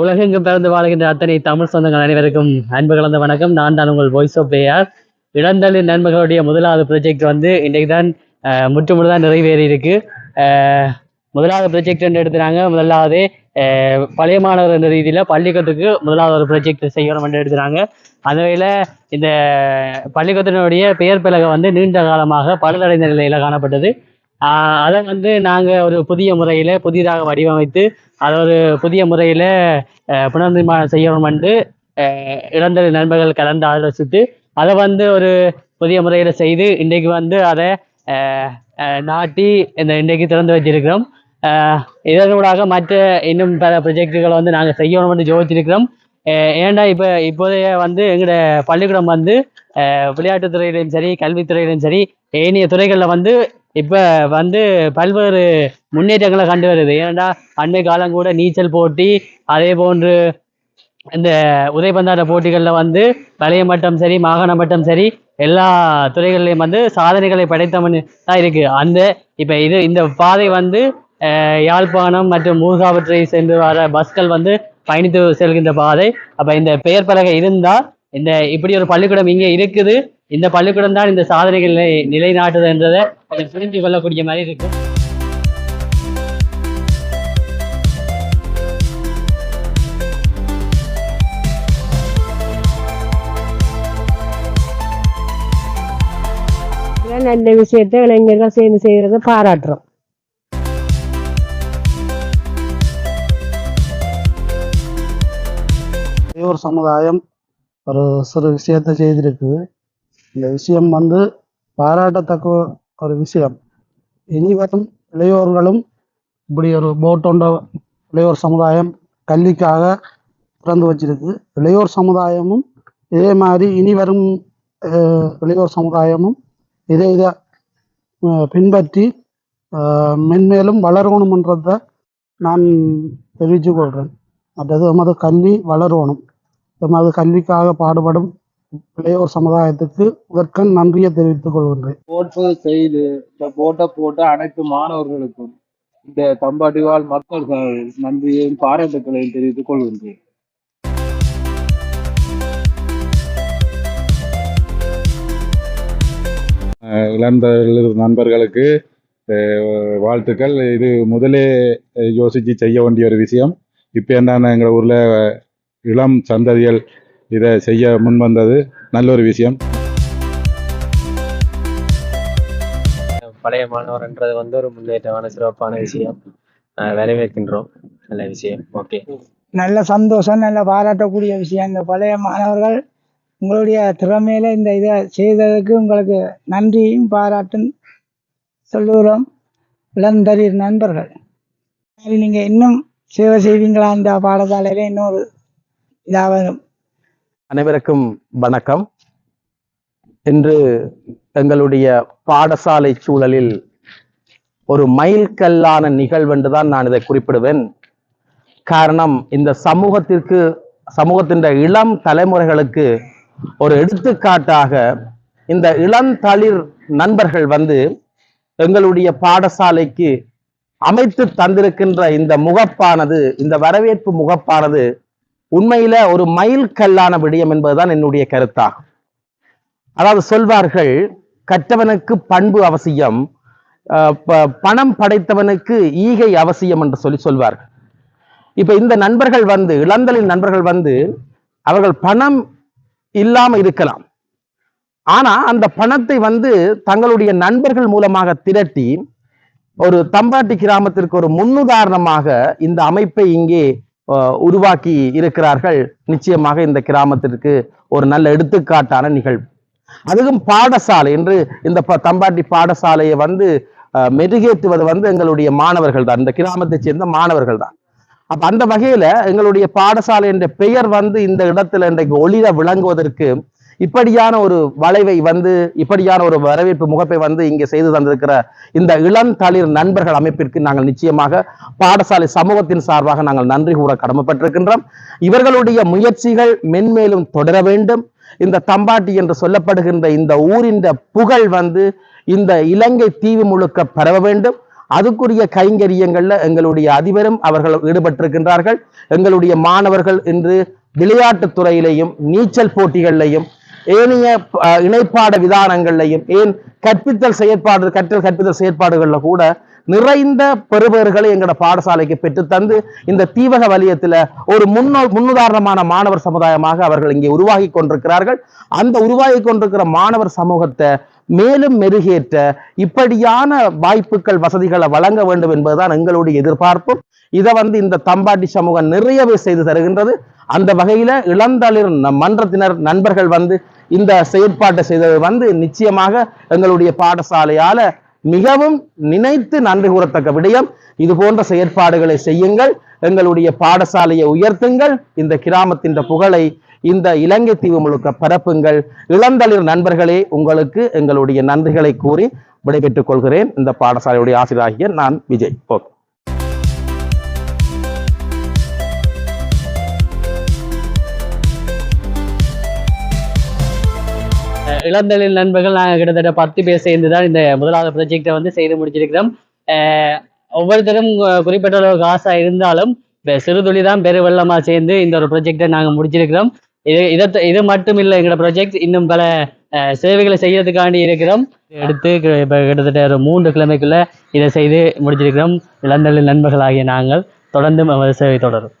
உலகெங்கும் பிறந்து வாழ்கின்ற அத்தனை தமிழ் சொந்தங்கள் அனைவருக்கும் அன்பு கலந்த வணக்கம். நான் தான் உங்கள் வாய்ஸ் ஆஃப் பிளேயர் இளந்தளிர் நண்பர்களுடைய முதலாவது ப்ரொஜெக்ட் வந்து இன்றைக்கு தான் முற்று முழுதாக நிறைவேறி இருக்கு முதலாவது ப்ரொஜெக்ட் எடுத்துனாங்க முதலாவது பழைய மாணவர் என்ற ரீதியில் பள்ளிக்கூடத்துக்கு முதலாவது ஒரு ப்ரொஜெக்ட் செய்யணும் என்று எடுத்துறாங்க. அந்த வகையில் இந்த பள்ளிக்கூடத்தினுடைய பெயர் பலகை வந்து நீண்ட காலமாக பழுதடைந்த நிலையில் காணப்பட்டது. அதை வந்து நாங்கள் ஒரு புதிய முறையில் புதிதாக வடிவமைத்து அதை ஒரு புதிய முறையில் புனர்நிர்மாணம் செய்யணும் வந்து இளந்தலை நண்பர்கள் கலந்து ஆலோசித்து அதை வந்து ஒரு புதிய முறையில் செய்து இன்றைக்கு வந்து அதை நாட்டி இந்த இன்றைக்கு திறந்து வச்சிருக்கிறோம் இதனூடாக மற்ற இன்னும் பல ப்ரொஜெக்டுகளை வந்து நாங்கள் செய்யணும்னு யோசிச்சிருக்கிறோம் அஹ், ஏன்டா இப்போ இப்போதைய வந்து எங்களோட பள்ளிக்கூடம் வந்து விளையாட்டுத்துறையிலும் சரி கல்வித்துறையிலும் சரி ஏனைய துறைகளில் வந்து இப்போ வந்து பல்வேறு முன்னேற்றங்களை கண்டு வருது. ஏன்னா அண்மை காலம் கூட நீச்சல் போட்டி அதே போன்று இந்த உதயபந்தாட்ட போட்டிகளில் வந்து வளைய மட்டம் சரி மாகாண மட்டம் சரி எல்லா துறைகள்லையும் வந்து சாதனைகளை படைத்தவன் தான் இருக்கு. அந்த இப்போ இது இந்த பாதை வந்து யாழ்ப்பாணம் மற்றும் மூகாவற்றை சென்று வர பஸ்கள் வந்து பயணித்து செல்கின்ற பாதை. அப்போ இந்த பெயர் பலகை இருந்தால் இந்த இப்படி ஒரு பள்ளிக்கூடம் இங்கே இருக்குது. இந்த பள்ளிக்கூடம் தான் இந்த சாதனைகளை நிலைநாட்டுதுன்றதை கொஞ்சம் புரிந்து கொள்ளக்கூடிய மாதிரி இருக்கும் நல்ல விஷயத்தை இளைஞர்கள் சேர்ந்து செய்கிறத பாராட்டுறோம். ஒரு சமுதாயம் ஒரு சிறு விஷயத்தை செய்திருக்குது. இந்த விஷயம் வந்து பாராட்டத்தக்க ஒரு விஷயம். இனி வரும் இளையோர்களும் இப்படி ஒரு போட்டோண்ட இளையோர் சமுதாயம் கல்விக்காக திறந்து வச்சிருக்கு. இளையோர் சமுதாயமும் இதே மாதிரி இனி வரும் இளையோர் சமுதாயமும் இதை இதை பின்பற்றி மென்மேலும் வளரணுமன்றதை நான் தெரிவித்து கொள்கிறேன் மற்றது நமது கல்வி வளரணும். நமது கல்விக்காக பாடுபடும் இளையோர் சமுதாயத்துக்கு முதற்கண் நன்றியை தெரிவித்துக் கொள்கின்றேன். போட்டு செய்து இந்த போட்டை போட்ட அனைத்து மாணவர்களுக்கும் இந்த தம்பாட்டி வாழ் மக்கள் நன்றியையும் பாராட்டுக்களையும் தெரிவித்துக் கொள்கின்றேன். அஹ் இளந்தளிர் நண்பர்களுக்கு வாழ்த்துக்கள். இது முதலே யோசிச்சு செய்ய வேண்டிய ஒரு விஷயம். இப்போ என்னன்னா எங்கள் ஊரில் இளம் சந்ததிகள் இதை செய்ய முன் வந்தது நல்ல ஒரு விஷயம். பழைய மாணவர்ன்றது வந்து ஒரு முன்னேற்றமான சிறப்பான விஷயம். வரவேற்கின்றோம். நல்ல விஷயம். ஓகே. நல்ல சந்தோஷம் நல்ல பாராட்டக்கூடிய விஷயம். இந்த பழைய மாணவர்கள் உங்களுடைய திறமையில இந்த இதை செய்ததுக்கு உங்களுக்கு நன்றியும் பாராட்டும் சொல்லுகிறோம். இளந்தரீர் நண்பர்கள் நீங்கள் இன்னும் சேவை செய்வீங்களா? இந்த பாடசாலையில இன்னொரு இதாக அனைவருக்கும் வணக்கம். இன்று எங்களுடைய பாடசாலை சூழலில் ஒரு மைல்கல்லான நிகழ்வென்று தான் நான் இதை குறிப்பிடுவேன். காரணம் இந்த சமூகத்திற்கு சமூகத்தின் இளம் தலைமுறைகளுக்கு ஒரு எடுத்துக்காட்டாக இந்த இளந்தளிர் நண்பர்கள் வந்து எங்களுடைய பாடசாலைக்கு அமைத்து தந்திருக்கின்ற இந்த முகப்பானது இந்த வரவேற்பு முகப்பானது உண்மையில ஒரு மைல்கல்லான விடயம் என்பதுதான் என்னுடைய கருத்தாகும். அதாவது சொல்வார்கள் கற்றவனுக்கு பண்பு அவசியம் ப- பணம் படைத்தவனுக்கு ஈகை அவசியம் என்று சொல்லி சொல்வார்கள். இப்ப இந்த நண்பர்கள் வந்து இளந்தலின் நண்பர்கள் வந்து அவர்கள் பணம் இல்லாம இருக்கலாம். ஆனா அந்த பணத்தை வந்து தங்களுடைய நண்பர்கள் மூலமாக திரட்டி ஒரு தம்பாட்டி கிராமத்திற்கு ஒரு முன்னுதாரணமாக இந்த அமைப்பை இங்கே உருவாக்கி இருக்கிறார்கள். நிச்சயமாக இந்த கிராமத்திற்கு ஒரு நல்ல எடுத்துக்காட்டான நிகழ்வு. அதுவும் பாடசாலை என்று இந்த தம்பாட்டி பாடசாலையை வந்து மெருகேற்றுவது வந்து எங்களுடைய மாணவர்கள் தான். இந்த கிராமத்தைச் சேர்ந்த மாணவர்கள் தான். அப்ப அந்த வகையில எங்களுடைய பாடசாலை என்ற பெயர் வந்து இந்த இடத்துல இன்றைக்கு ஒளிர விளங்குவதற்கு இப்படியான ஒரு வளைவை வந்து இப்படியான ஒரு வரவேற்பு முகப்பை வந்து இங்கே செய்து தந்திருக்கிற இந்த இளந்தளிர் நண்பர்கள் அமைப்பிற்கு நாங்கள் நிச்சயமாக பாடசாலை சமூகத்தின் சார்பாக நாங்கள் நன்றி கூற கடமைப்பட்டிருக்கின்றோம். இவர்களுடைய முயற்சிகள் மென்மேலும் தொடர வேண்டும். இந்த தம்பாட்டி என்று சொல்லப்படுகின்ற இந்த ஊரின் புகழ் வந்து இந்த இலங்கை தீவு முழுக்க பரவ வேண்டும். அதுக்குரிய கைங்கரியங்கள்ல எங்களுடைய அதிபரும் அவர்கள் ஈடுபட்டிருக்கின்றார்கள். எங்களுடைய மாணவர்கள் இன்று விளையாட்டுத் துறையிலையும் நீச்சல் போட்டிகளிலையும் ஏனைய இணைப்பாட விதானங்கள்லையும் ஏன் கற்பித்தல் செயற்பாடு கற்றல் கற்பித்தல் செயற்பாடுகளில் கூட நிறைந்த பெறுபேறுகளை எங்களோட பாடசாலைக்கு பெற்றுத்தந்து இந்த தீவக வலியத்தில் ஒரு முன்னோ முன்னுதாரணமான மாணவர் சமுதாயமாக அவர்கள் இங்கே உருவாகி கொண்டிருக்கிறார்கள். அந்த உருவாகி கொண்டிருக்கிற மாணவர் சமூகத்தை மேலும் மெருகேற்ற இப்படியான வாய்ப்புகள் வசதிகளை வழங்க வேண்டும் என்பதுதான் எங்களுடைய எதிர்பார்ப்பும். இதை வந்து இந்த தம்பாட்டி சமூகம் நிறையவே செய்து தருகின்றது. அந்த வகையில இளந்தளிர் மன்றத்தினர் நண்பர்கள் வந்து இந்த செயற்பாட்டை செய்தது வந்து நிச்சயமாக எங்களுடைய பாடசாலையால மிகவும் நினைத்து நன்றி கூறத்தக்க விடயம். இது போன்ற செயற்பாடுகளை செய்யுங்கள். எங்களுடைய பாடசாலையை உயர்த்துங்கள். இந்த கிராமத்தின் புகழை இந்த இலங்கை தீவு முழுக்க பரப்புங்கள். இளந்தளிர் நண்பர்களே உங்களுக்கு எங்களுடைய நன்றிகளை கூறி விடைபெற்றுக் கொள்கிறேன். இந்த பாடசாலையுடைய ஆசிரியராகிய நான் விஜய். ஓகே இளந்தளிர் நண்பர்கள் நாங்கள் கிட்டத்தட்ட பத்து பேர் சேர்ந்து தான் இந்த முதலாவது ப்ரொஜெக்டை வந்து செய்து முடிச்சிருக்கிறோம். அஹ் ஒவ்வொருத்தரும் குறிப்பிட்ட அளவுக்கு ஆசை இருந்தாலும் சிறு சிறுதுளி தான் பெருவெள்ளமாக சேர்ந்து இந்த ஒரு ப்ரொஜெக்டை நாங்கள் முடிச்சிருக்கிறோம். இது இதை இது மட்டும் இல்லை எங்களோட ப்ரொஜெக்ட் இன்னும் பல சேவைகளை செய்யறதுக்காண்டி இருக்கிறோம். எடுத்து கி- கிட்டத்தட்ட ஒரு மூன்று கிழமைக்குள்ள இதை செய்து முடிச்சிருக்கிறோம். இளந்தளிர் நண்பர்களாகிய நாங்கள் தொடர்ந்து சேவை தொடரும்.